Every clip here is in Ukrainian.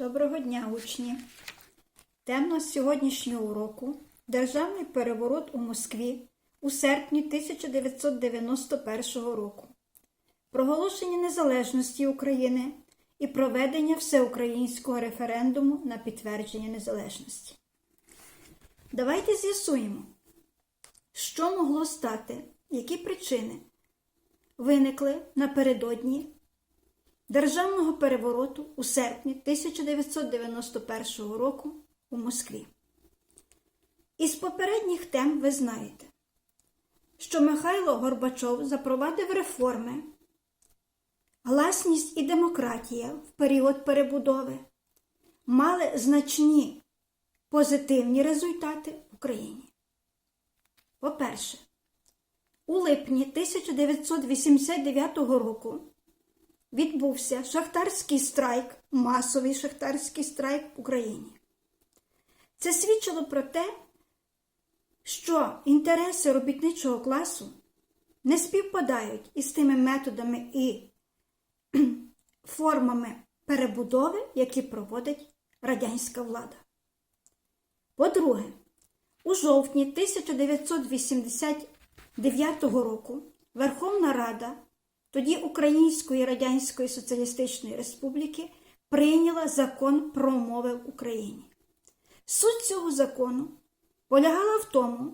Доброго дня, учні! Тема сьогоднішнього уроку Державний переворот у Москві у серпні 1991 року, проголошення незалежності України і проведення всеукраїнського референдуму на підтвердження незалежності. Давайте з'ясуємо, що могло стати, які причини виникли напередодні державного перевороту у серпні 1991 року у Москві. Із попередніх тем ви знаєте, що Михайло Горбачов запровадив реформи, гласність і демократія в період перебудови мали значні позитивні результати в Україні. По-перше, у липні 1989 року відбувся шахтарський страйк, масовий шахтарський страйк в Україні. Це свідчило про те, що інтереси робітничого класу не співпадають із тими методами і формами перебудови, які проводить радянська влада. По-друге, у жовтні 1989 року Верховна Рада тоді Української Радянської Соціалістичної Республіки прийняла закон про мови в Україні. Суть цього закону полягала в тому,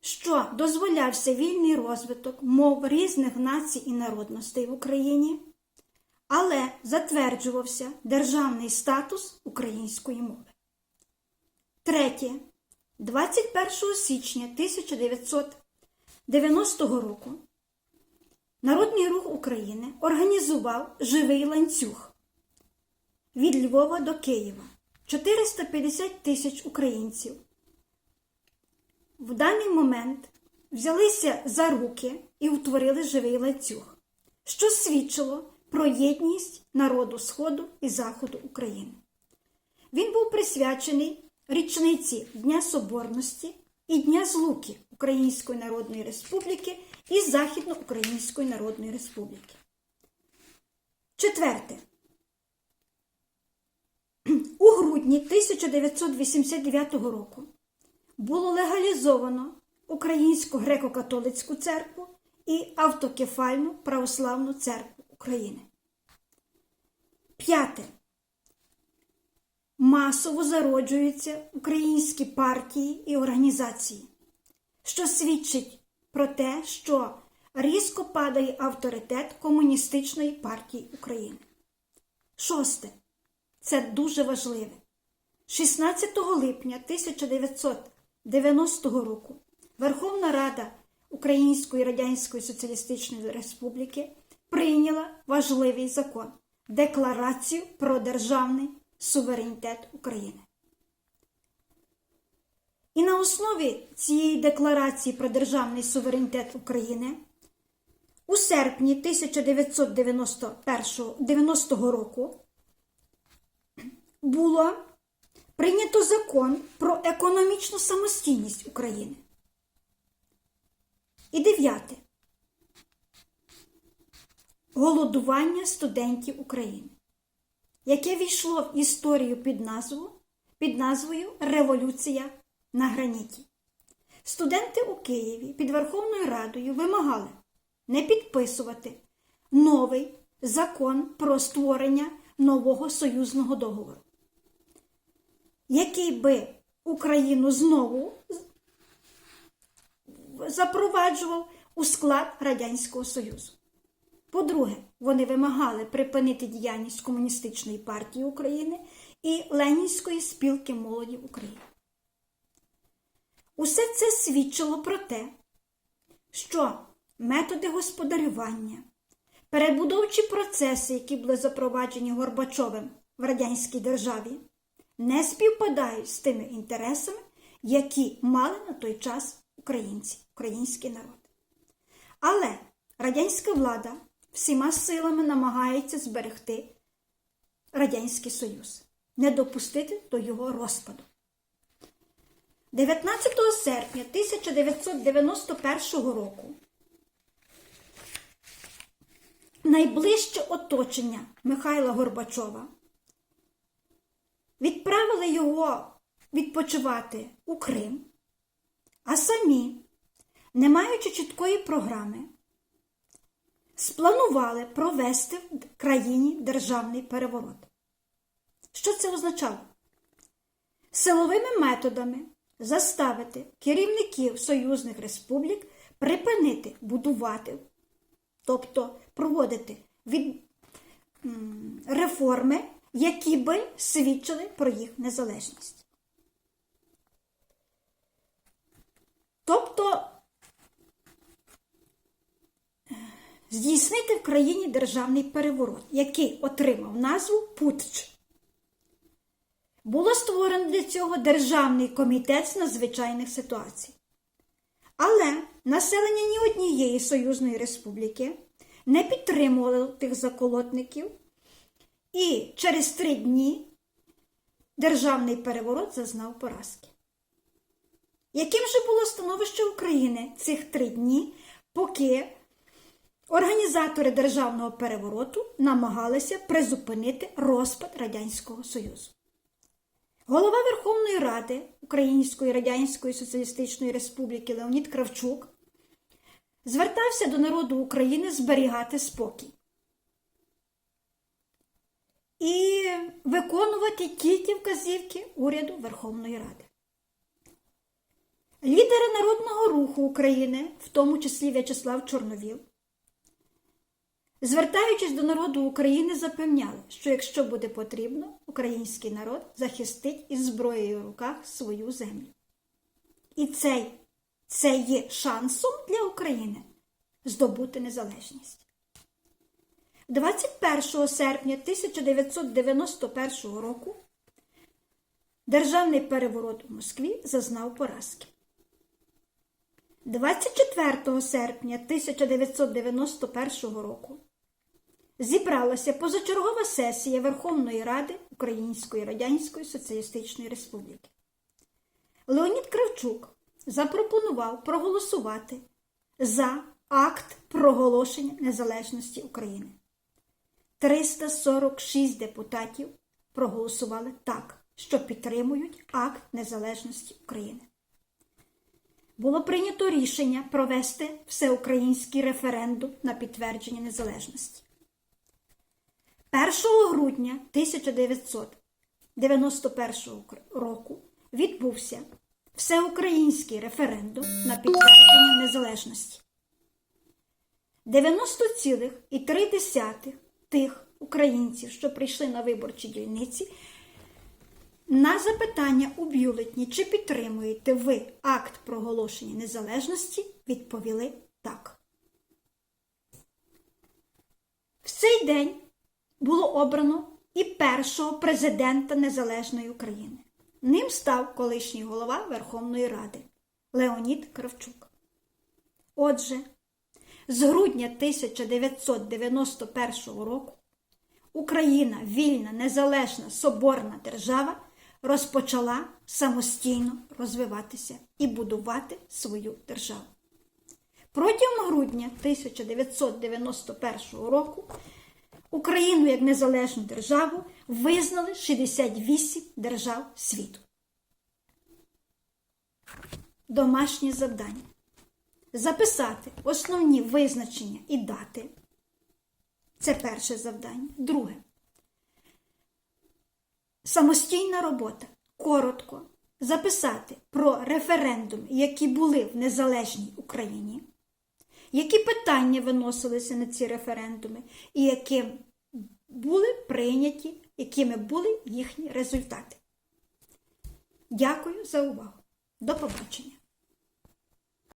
що дозволявся вільний розвиток мов різних націй і народностей в Україні, але затверджувався державний статус української мови. Третє. 21 січня 1990 року Народний рух України організував живий ланцюг від Львова до Києва. 450 тисяч українців в даний момент взялися за руки і утворили живий ланцюг, що свідчило про єдність народу Сходу і Заходу України. Він був присвячений річниці Дня Соборності і Дня Злуки Української Народної Республіки і Західноукраїнської Народної Республіки. Четверте. У грудні 1989 року було легалізовано Українську греко-католицьку церкву і автокефальну православну церкву України. П'яте. Масово зароджуються українські партії і організації, що свідчить про те, що різко падає авторитет Комуністичної партії України. Шосте. Це дуже важливе. 16 липня 1990 року Верховна Рада Української Радянської Соціалістичної Республіки прийняла важливий закон Декларацію про державний суверенітет України. І на основі цієї декларації про державний суверенітет України у серпні 1990 року було прийнято закон про економічну самостійність України. І дев'яте. Голодування студентів України, яке війшло в історію під назву, під назвою Революція на граніті. Студенти у Києві під Верховною Радою вимагали не підписувати новий закон про створення нового союзного договору, який би Україну знову запроваджував у склад Радянського Союзу. По-друге, вони вимагали припинити діяльність Комуністичної партії України і Ленінської спілки молоді України. Усе це свідчило про те, що методи господарювання, перебудовчі процеси, які були запроваджені Горбачовим в радянській державі, не співпадають з тими інтересами, які мали на той час українці, український народ. Але радянська влада всіма силами намагається зберегти Радянський Союз, не допустити до його розпаду. 19 серпня 1991 року найближче оточення Михайла Горбачова відправили його відпочивати у Крим, а самі, не маючи чіткої програми, спланували провести в країні державний переворот. Що це означало? Силовими методами заставити керівників союзних республік припинити будувати, тобто проводити від, реформи, які би свідчили про їх незалежність. Тобто здійснити в країні державний переворот, який отримав назву Путч. Було створено для цього Державний комітет з надзвичайних ситуацій. Але населення ні однієї Союзної Республіки не підтримувало тих заколотників, і через три дні державний переворот зазнав поразки. Яким же було становище України цих три дні, поки організатори державного перевороту намагалися призупинити розпад Радянського Союзу? Голова Верховної Ради Української Радянської Соціалістичної Республіки Леонід Кравчук звертався до народу України зберігати спокій і виконувати тільки вказівки уряду Верховної Ради. Лідери Народного руху України, в тому числі В'ячеслав Чорновіл, звертаючись до народу України, запевняли, що якщо буде потрібно, український народ захистить із зброєю в руках свою землю. І цей, це є шансом для України здобути незалежність. 21 серпня 1991 року державний переворот у Москві зазнав поразки. 24 серпня 1991 року зібралася позачергова сесія Верховної Ради Української Радянської Соціалістичної Республіки. Леонід Кравчук запропонував проголосувати за акт проголошення незалежності України. 346 депутатів проголосували так, що підтримують акт незалежності України. Було прийнято рішення провести всеукраїнський референдум на підтвердження незалежності. 1 грудня 1991 року відбувся всеукраїнський референдум на підтвердження незалежності. 90,3 тих українців, що прийшли на виборчі дільниці, на запитання у бюлетні, чи підтримуєте ви акт проголошення незалежності, відповіли так. В цей день було обрано і першого президента Незалежної України. Ним став колишній голова Верховної Ради Леонід Кравчук. Отже, з грудня 1991 року Україна, вільна, незалежна, соборна держава, розпочала самостійно розвиватися і будувати свою державу. Протягом грудня 1991 року Україну як незалежну державу визнали 68 держав світу. Домашнє завдання. Записати основні визначення і дати. Це перше завдання. Друге. Самостійна робота. Коротко записати про референдуми, які були в незалежній Україні, які питання виносилися на ці референдуми, і яким були прийняті, якими були їхні результати. Дякую за увагу. До побачення!